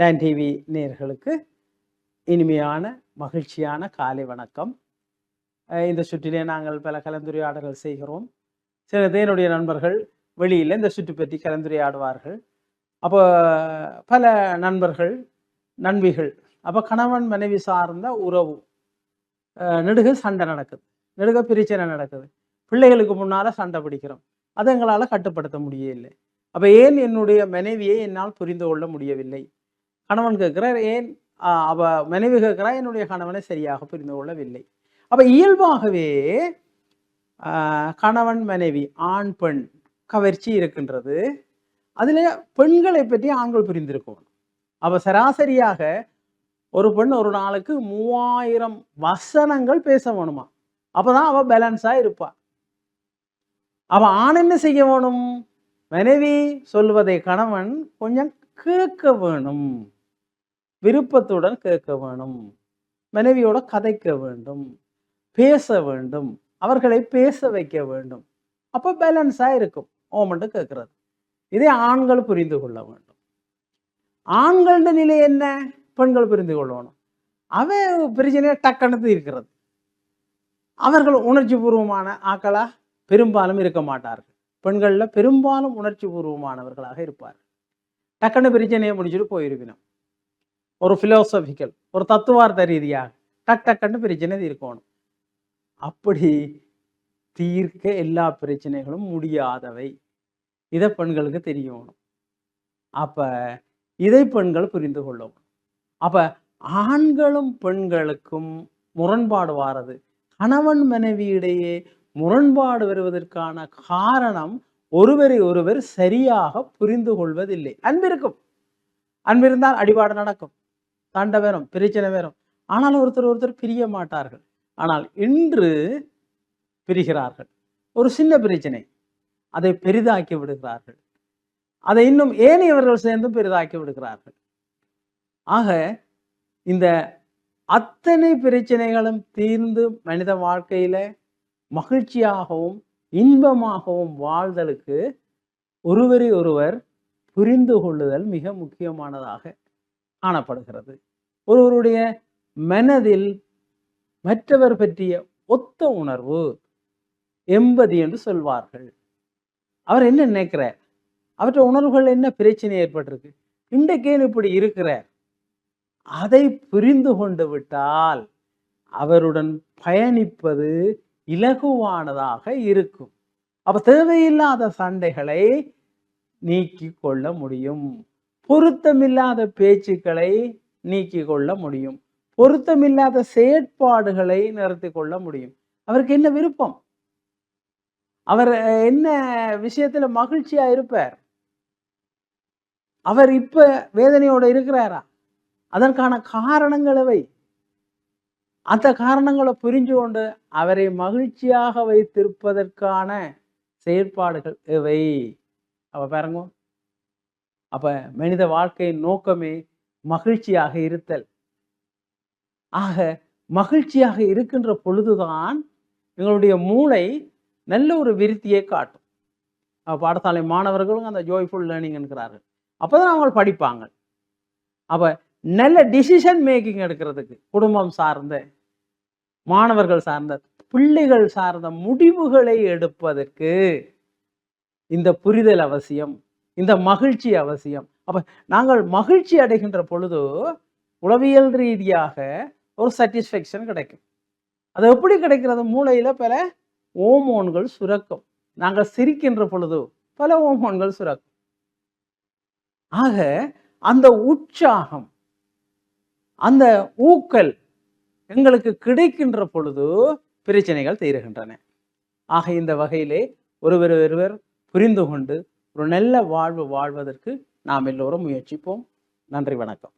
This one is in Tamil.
நைன் டிவி நேர்களுக்கு இனிமையான மகிழ்ச்சியான காலை வணக்கம். இந்த சுற்றிலே நாங்கள் பல கலந்துரையாடல்கள் செய்கிறோம். சில என்னுடைய நண்பர்கள் வெளியில் இந்த சுற்று பற்றி கலந்துரையாடுவார்கள். அப்போ பல நண்பர்கள் நண்பிகள் அப்போ கணவன் மனைவி சார்ந்த உறவு நெடுக சண்டை நடக்குது. நெடுக பிரச்சனை நடக்குது. பிள்ளைகளுக்கு முன்னால் சண்டை பிடிக்கிறோம். அதை எங்களால் கட்டுப்படுத்த முடியவில்லை. அப்போ ஏன் என்னுடைய மனைவியை என்னால் புரிந்து கொள்ள முடியவில்லை? கணவன் கேட்கிறார் ஏன் அவ மனைவி கேட்கிறா என்னுடைய கணவனை சரியாக புரிந்து கொள்ளவில்லை. அப்ப இயல்பாகவே கணவன் மனைவி ஆண் பெண் கவர்ச்சி இருக்கின்றது. அதில் பெண்களை பற்றி ஆண்கள் புரிந்திருக்கணும். அப்போ சராசரியாக ஒரு பெண் ஒரு நாளுக்கு மூவாயிரம் வசனங்கள் பேச வேணுமா? அப்போ தான் அவள் பேலன்ஸாக இருப்பா. அவள் ஆண் என்ன செய்ய வேணும்? மனைவி சொல்வதை கணவன் கொஞ்சம் கேட்க வேணும். விருப்பத்துடன் கேட்க வேணும். மனைவியோட கதைக்க வேண்டும். பேச வேண்டும். அவர்களை பேச வைக்க வேண்டும். அப்போ பேலன்ஸாக இருக்கும். ஓமன்ட்டு கேட்கறது. இதே ஆண்கள் புரிந்து கொள்ள வேண்டும். ஆண்களோட நிலை என்ன? பெண்கள் புரிந்து கொள்ளணும். அவன் பிரச்சனையை டக்குன்னு இருக்கிறது அவர்கள் உணர்ச்சி பூர்வமான ஆக்களா? பெரும்பாலும் இருக்க மாட்டார்கள். பெண்களில் பெரும்பாலும் உணர்ச்சி பூர்வமானவர்களாக இருப்பார்கள். டக்குன்னு பிரச்சனையை முடிச்சுட்டு போயிருக்கணும். ஒரு ஃபிலோசபிக்கல் ஒரு தத்துவார்த்த ரீதியாக டக் டக்குன்னு பிரச்சனை தீர்க்கணும். அப்படி தீர்க்க எல்லா பிரச்சனைகளும் முடியாதவை. இதை பெண்களுக்கு தெரியணும். அப்ப இதை பெண்கள் புரிந்து கொள்ளும். அப்ப ஆண்களும் பெண்களுக்கும் முரண்பாடு வாரது. கணவன் மனைவியிடையே முரண்பாடு வருவதற்கான காரணம் ஒருவரை ஒருவர் சரியாக புரிந்து கொள்வதில்லை. அன்பிருக்கும். அன்பிருந்தால் அடிபாடு நடக்கும். சண்டை வேறும் பிரச்சனை வேறும் ஆனால் ஒருத்தர் ஒருத்தர் பிரிய மாட்டார்கள். ஆனால் இன்று பிரிகிறார்கள். ஒரு சின்ன பிரச்சனை. அதை பெரிதாக்கி விடுகிறார்கள். அதை இன்னும் ஏனையவர்கள் சேர்ந்து பெரிதாக்கி விடுகிறார்கள். ஆக இந்த அத்தனை பிரச்சனைகளும் தீர்ந்து மனித வாழ்க்கையில மகிழ்ச்சியாகவும் இன்பமாகவும் வாழ்தலுக்கு ஒருவரை ஒருவர் புரிந்து கொள்ளுதல் மிக முக்கியமானதாக காணப்படுகிறது. ஒருவருடைய மனதில் மற்றவர் பற்றிய ஒத்த உணர்வு எம்பதி என்று சொல்வார்கள். அவர் என்ன நினைக்கிறார்? அவற்றை உணர்வுகள் என்ன பிரச்சனை ஏற்பட்டிருக்கு? இன்றைக்கேன் இப்படி இருக்கிறார்? அதை புரிந்து கொண்டு விட்டால் அவருடன் பயணிப்பது இலகுவானதாக இருக்கும். அப்ப தேவையில்லாத சண்டைகளை நீக்கி கொள்ள முடியும். பொருத்தமில்லாத பேச்சுக்களை நீக்கி கொள்ள முடியும். பொருத்தமில்லாத செயற்பாடுகளை நிறுத்தி கொள்ள முடியும். அவருக்கு என்ன விருப்பம்? அவர் என்ன விஷயத்துல மகிழ்ச்சியா இருப்பார்? அவர் இப்ப வேதனையோட இருக்கிறாரா? அதற்கான காரணங்கள் எவை? அந்த காரணங்களை புரிஞ்சு கொண்டு அவரை மகிழ்ச்சியாக வைத்திருப்பதற்கான செயற்பாடுகள் எவை? அவ பாருங்க. அப்ப மனித வாழ்க்கையின் நோக்கமே மகிழ்ச்சியாக இருத்தல். ஆக மகிழ்ச்சியாக இருக்கின்ற பொழுதுதான் எங்களுடைய மூளை நல்ல ஒரு விருத்தியை காட்டும். பாடசாலை மாணவர்களும் அந்த ஜோய்ஃபுல் லேர்னிங் என்கிறார்கள். அப்பதான் அவங்க படிப்பாங்க. அப்ப நல்ல டிசிஷன் மேக்கிங் எடுக்கிறதுக்கு குடும்பம் சார்ந்த மாணவர்கள் சார்ந்த பிள்ளைகள் சார்ந்த முடிவுகளை எடுப்பதற்கு இந்த புரிதல் அவசியம். இந்த மகிழ்ச்சி அவசியம். அப்போ நாங்கள் மகிழ்ச்சி அடைகின்ற பொழுது உளவியல் ரீதியாக ஒரு சாட்டிஸ்ஃபேக்ஷன் கிடைக்கும். அது எப்படி கிடைக்கிறது? மூளையில் பல ஓமோன்கள் சுரக்கும். நாங்கள் சிரிக்கின்ற பொழுது பல ஓமோன்கள் சுரக்கும். ஆக அந்த உற்சாகம் அந்த ஊக்கல் எங்களுக்கு கிடைக்கின்ற பொழுது பிரச்சனைகள் தீருகின்றன. ஆக இந்த வகையிலே ஒருவர் ஒருவர் புரிந்து கொண்டு ஒரு நல்ல வாழ்வு வாழ்வதற்கு நாம் எல்லோரும் முயற்சிப்போம். நன்றி வணக்கம்.